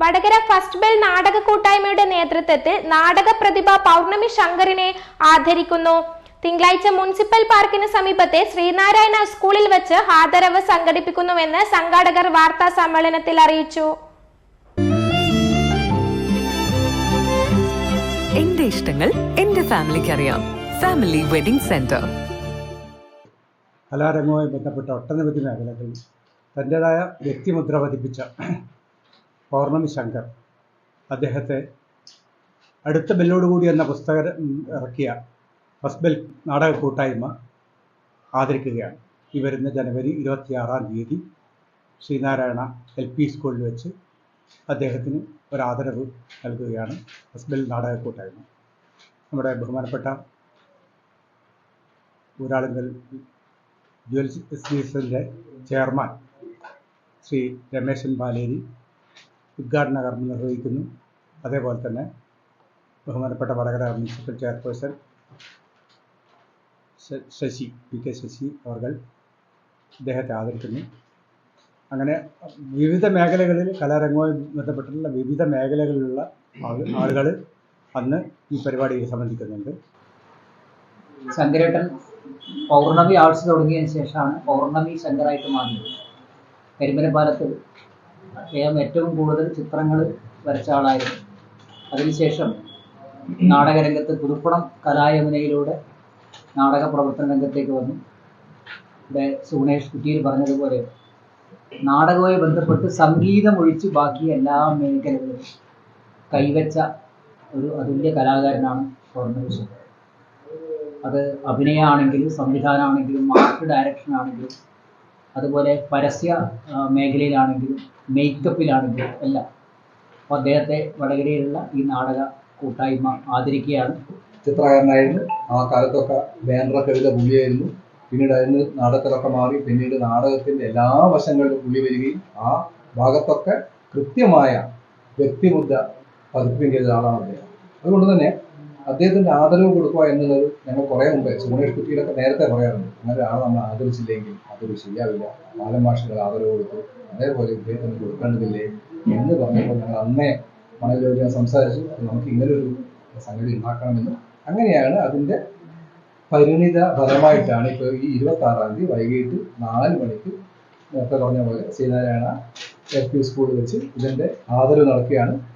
Vadakara first bell നാടക കൂട്ടായ്മയുടെ നേതൃത്വത്തിൽ നാടക പ്രതിഭ പൗർണമി ശങ്കറിനെ ആദരിക്കുന്നു. തിങ്കളാഴ്ച മുനിസിപ്പൽ പാർക്കിന് സമീപത്തെ ശ്രീനാരായണ സ്കൂളിൽ വെച്ച് ആദരവ് സംഘടിപ്പിക്കുന്നുവെന്ന് സംഘാടകർ വാർത്താ സമ്മേളനത്തിൽ അറിയിച്ചു. എന്റെ ഇഷ്ടങ്ങൾ എന്റെ ഫാമിലിക്ക് അറിയാം. Family wedding centre. കലാരംഗവുമായി ബന്ധപ്പെട്ട ഒട്ടനവധി മേഖലകളിൽ തന്റേതായ വ്യക്തിമുദ്ര പതിപ്പിച്ച പൗർണമി ശങ്കർ അദ്ദേഹത്തെ അടുത്ത ബെല്ലോടുകൂടി എന്ന പുസ്തകം ഇറക്കിയ ഫസ്റ്റ് ബെൽ നാടക കൂട്ടായ്മ ആദരിക്കുകയാണ്. ഈ വരുന്ന ജനുവരി ഇരുപത്തിയാറാം തീയതി ശ്രീനാരായണ എൽ പി സ്കൂളിൽ വെച്ച് അദ്ദേഹത്തിന് ഒരു ആദരവ് നൽകുകയാണ് ഫസ്റ്റ് ബെൽ നാടക കൂട്ടായ്മ. നമ്മുടെ ബഹുമാനപ്പെട്ട ഊരാളുങ്കൽ ജുവൽ എസ്ബിഎസിന്റെ ചെയർമാൻ ശ്രീ രമേശൻ പാലേരി ഉദ്ഘാടന കർമ്മം നിർവഹിക്കുന്നു. അതേപോലെ തന്നെ ബഹുമാനപ്പെട്ട Vadakara municipal chairperson Sasi P K Sasi അവർ അദ്ദേഹത്തെ ആദരിക്കുന്നു. അങ്ങനെ വിവിധ മേഖലകളിൽ കലാരംഗവുമായി ബന്ധപ്പെട്ടിട്ടുള്ള വിവിധ മേഖലകളിലുള്ള ആളുകൾ അന്ന് ഈ പരിപാടിയിൽ സംബന്ധിക്കുന്നുണ്ട്. ശങ്കരേട്ടൻ പൗർണമി ആർട്സ് തുടങ്ങിയതിന് ശേഷമാണ് പൗർണമി ശങ്കറായിട്ട് മാറിയത്. കരിമലപ്പാലത്ത് അദ്ദേഹം ഏറ്റവും കൂടുതൽ ചിത്രങ്ങൾ വരച്ച ആളായിരുന്നു. അതിനുശേഷം നാടകരംഗത്ത് പുതുപ്പണം കലായമുനയിലൂടെ നാടക പ്രവർത്തന രംഗത്തേക്ക് വന്നു. ഇവിടെ സുഗുണേഷ് കുറ്റിയിൽ പറഞ്ഞതുപോലെ നാടകവുമായി ബന്ധപ്പെട്ട് സംഗീതം ഒഴിച്ച് ബാക്കി എല്ലാ മേഖലകളിലും കൈവച്ച ഒരു അതുല്യ കലാകാരനാണ് ശങ്കർ അത് അഭിനയമാണെങ്കിലും സംവിധാനമാണെങ്കിലും ആർട്ട് ഡയറക്ഷൻ ആണെങ്കിലും അതുപോലെ പരസ്യ മേഖലയിലാണെങ്കിലും മേക്കപ്പിലാണെങ്കിലും എല്ലാം അപ്പോൾ അദ്ദേഹത്തെ വടകരയിലുള്ള ഈ നാടക കൂട്ടായ്മ ആദരിക്കുകയാണ്. ചിത്രകാരനായിരുന്നു. ആ കാലത്തൊക്കെ ബാനറൊക്കെ എഴുത പുള്ളിയായിരുന്നു. പിന്നീട് അതിന് നാടകത്തിലൊക്കെ മാറി പിന്നീട് നാടകത്തിന്റെ എല്ലാ വശങ്ങളിലും പുള്ളി വരികയും ആ ഭാഗത്തൊക്കെ കൃത്യമായ വ്യക്തിമുദ്ര പതിപ്പിക്കുകയും ചെയ്ത ആളാണ് അദ്ദേഹം. അതുകൊണ്ട് തന്നെ അദ്ദേഹത്തിന്റെ ആദരവ് കൊടുക്കുക എന്നുള്ളത് ഞങ്ങൾ കുറേ മുമ്പ് സുമേഷ് കുട്ടിയിലൊക്കെ നേരത്തെ പറയാറുണ്ട്. അങ്ങനെ ഒരാളെ നമ്മൾ ആദരിച്ചില്ലെങ്കിൽ അതൊരു ശരിയാവില്ല. ബാലമാഷികൾ ആദരവ് കൊടുത്തു. അതേപോലെ ഇദ്ദേഹത്തിന് കൊടുക്കേണ്ടതില്ലേ എന്ന് പറഞ്ഞപ്പോൾ ഞങ്ങൾ അന്നേ മണലോചന സംസാരിച്ചു. നമുക്ക് ഇങ്ങനൊരു സംഗതി ഉണ്ടാക്കണമെന്ന്. അങ്ങനെയാണ് അതിന്റെ പരിണിത ഫലമായിട്ടാണ് ഇപ്പോൾ ഈ ഇരുപത്തി ആറാം തീയതി വൈകിട്ട് നാല് മണിക്ക് നേരത്തെ പറഞ്ഞ പോലെ ശ്രീനാരായണ എൽ പി സ്കൂളിൽ വെച്ച് ഇതിന്റെ ആദരവ് നടക്കുകയാണ്.